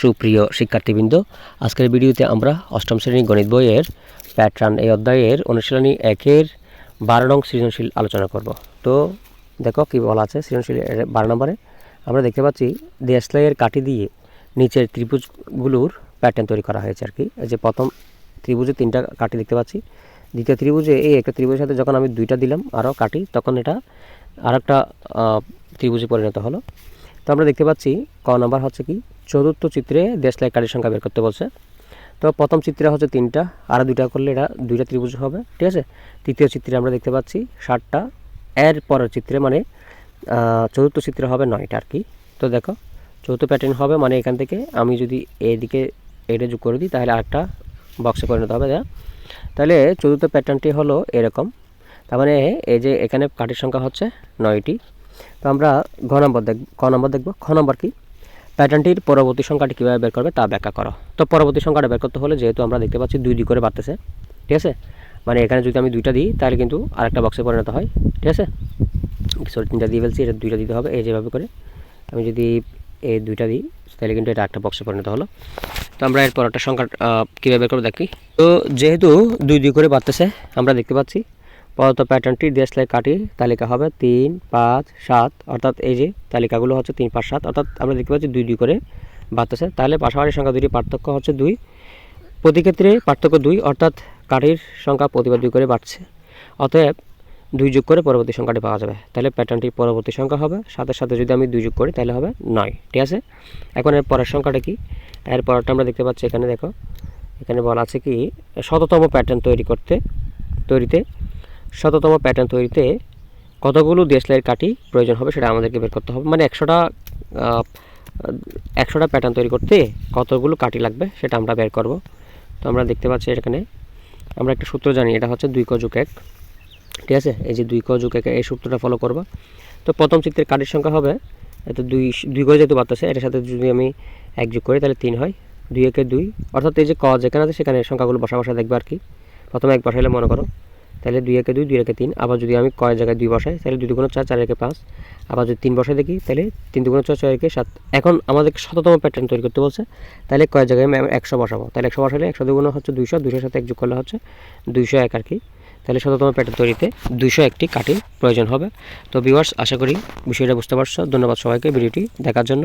সুপ্রিয় শিক্ষার্থীবৃন্দ, আজকের ভিডিওতে আমরা অষ্টম শ্রেণি গণিত বইয়ের প্যাটার্ন এই অধ্যায়ের অনুশীলনী একের বারো নং সৃজনশীল আলোচনা করব। তো দেখো কী বলা আছে সৃজনশীল বারো নম্বরে। আমরা দেখতে পাচ্ছি দেশলাইয়ের কাঠি দিয়ে নিচের ত্রিভুজগুলোর প্যাটার্ন তৈরি করা হয়েছে আর কি। এই যে প্রথম ত্রিভুজে তিনটা কাঠি দেখতে পাচ্ছি। দ্বিতীয় ত্রিভুজে এই একটা ত্রিভুজের সাথে যখন আমি দুইটা দিলাম আরও কাটি তখন এটা আর একটা ত্রিভুজে পরিণত হলো। তো আমরা দেখতে পাচ্ছি ক নাম্বার হচ্ছে কি? চতুর্থ চিত্রে দেশলাই কাঠির সংখ্যা বের করতে বলছে। তো প্রথম চিত্রে হচ্ছে তিনটা, আর দুইটা করলে এটা দুইটা ত্রিভুজ হবে, ঠিক আছে? তৃতীয় চিত্রে আমরা দেখতে পাচ্ছি ষাটটা, এর পরের চিত্রে মানে চতুর্থ চিত্রে হবে নয়টা আর কি। তো দেখো, চতুর্থ প্যাটার্ন হবে মানে এখান থেকে আমি যদি এদিকে এটা যোগ করে দিই, তাহলে আরেকটা বক্সে পরিণত হবে যা তাহলে চতুর্থ প্যাটার্নটি হলো এরকম। তার মানে এই যে এখানে কাঠের সংখ্যা হচ্ছে নয়টি। তো আমরা ঘ নম্বর দেখ ক নম্বর দেখব। খ নম্বর কি? প্যাটার্নটির পরবর্তী সংখ্যাটি কীভাবে বের করবে তা ব্যাখ্যা করো। তো পরবর্তী সংখ্যাটা বের করতে হলে যেহেতু আমরা দেখতে পাচ্ছি দুই দুই করে বাড়তেছে, ঠিক আছে? মানে এখানে যদি আমি দুইটা দিই, তাহলে কিন্তু আরেকটা বক্সে পরিণত হয়, ঠিক আছে? সরি তিনটা দিয়ে ফেলছি, এটা দুইটা দিতে হবে, এই যেভাবে করে। আমি যদি এই দুইটা দিই, তাহলে কিন্তু এটা একটা বক্সে পরিণত হলো। তো আমরা এরপর একটা সংখ্যা কীভাবে বের করব দেখি? তো যেহেতু দুই দুই করে বাড়তেছে, আমরা দেখতে পাচ্ছি পরত প্যাটার্নটি দেশলাই কাটি তালিকা হবে তিন, পাঁচ, সাত, অর্থাৎ এই যে তালিকাগুলো হচ্ছে তিন, পাঁচ, সাত, অর্থাৎ আমরা দেখতে পাচ্ছি দুই দুই করে বাড়তেছে। তাহলে পাশাপাশি সংখ্যা দুটি পার্থক্য হচ্ছে দুই। প্রতি ক্ষেত্রে পার্থক্য দুই, অর্থাৎ কাঠির সংখ্যা প্রতিবার দুই করে বাড়ছে। অতএব দুই যোগ করে পরবর্তী সংখ্যাটি পাওয়া যাবে। তাহলে প্যাটার্নটির পরবর্তী সংখ্যা হবে। সাথে সাথে যদি আমি দুই যোগ করি, তাহলে হবে নয়। ঠিক আছে? এখন এর পরের সংখ্যাটা কি? এর পরেরটা আমরা দেখতে পাচ্ছি এখানে, দেখো। এখানে বলা আছে কি, শততম প্যাটার্ন তৈরি করতে, তৈরিতে শততম প্যাটার্ন তৈরিতে কতগুলো দেশলাইয়ের কাটি প্রয়োজন হবে সেটা আমাদেরকে বের করতে হবে। মানে একশোটা একশোটা প্যাটার্ন তৈরি করতে কতগুলো কাটি লাগবে সেটা আমরা বের করব। তো আমরা দেখতে পাচ্ছি এখানে, আমরা একটা সূত্র জানি, এটা হচ্ছে দুই ক যোগ এক। ঠিক আছে? এই যে দুই ক যোগ এক, এই সূত্রটা ফলো করব। তো প্রথম চিত্রের কাটির সংখ্যা হবে, এত দুই দুই করে যেহেতু বাড়তেছে, এটার সাথে যদি আমি এক যোগ করি তাহলে তিন হয়। দুই একে দুই, অর্থাৎ এই যে ক যেখানে আছে সেখানে সংখ্যাগুলো বসা বসা দেখবে আর কি। প্রথমে এক বসাইলে মনে করো তাহলে দুই একে দুই দুই একে তিন। আবার যদি আমি কয় জায়গায় দুই বসাই, তাহলে দুই দুগুণ চার চার একে পাঁচ। আবার যদি তিন বসাই দেখি, তাহলে তিন দুগুণ ছয় ছয় একে সাত। এখন আমাদের শততম প্যাটার্ন তৈরি করতে বলছে। তাহলে কয় জায়গায় আমি একশো বসাবো। তাহলে একশো বসালে একশো দুগুণ হচ্ছে দুইশো, দুইশোর সাথে এক যোগ করলে হচ্ছে দুইশো এক আর কি। তাহলে শততম প্যাটার্ন তৈরিতে দুইশো একটি কাঠির প্রয়োজন হবে। তো ভিউয়ার্স আশা করি বিষয়টা বুঝতে পারছ। ধন্যবাদ সবাইকে। ভিডিওটি দেখার জন্য